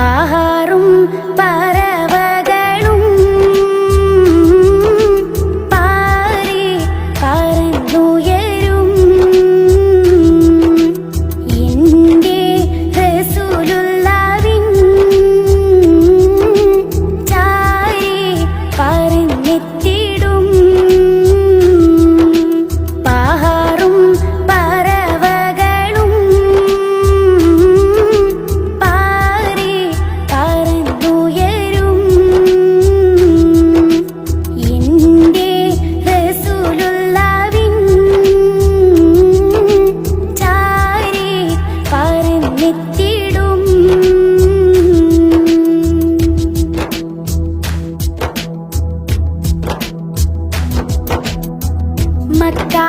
പാറും പാ എത്തിടും മക്കാ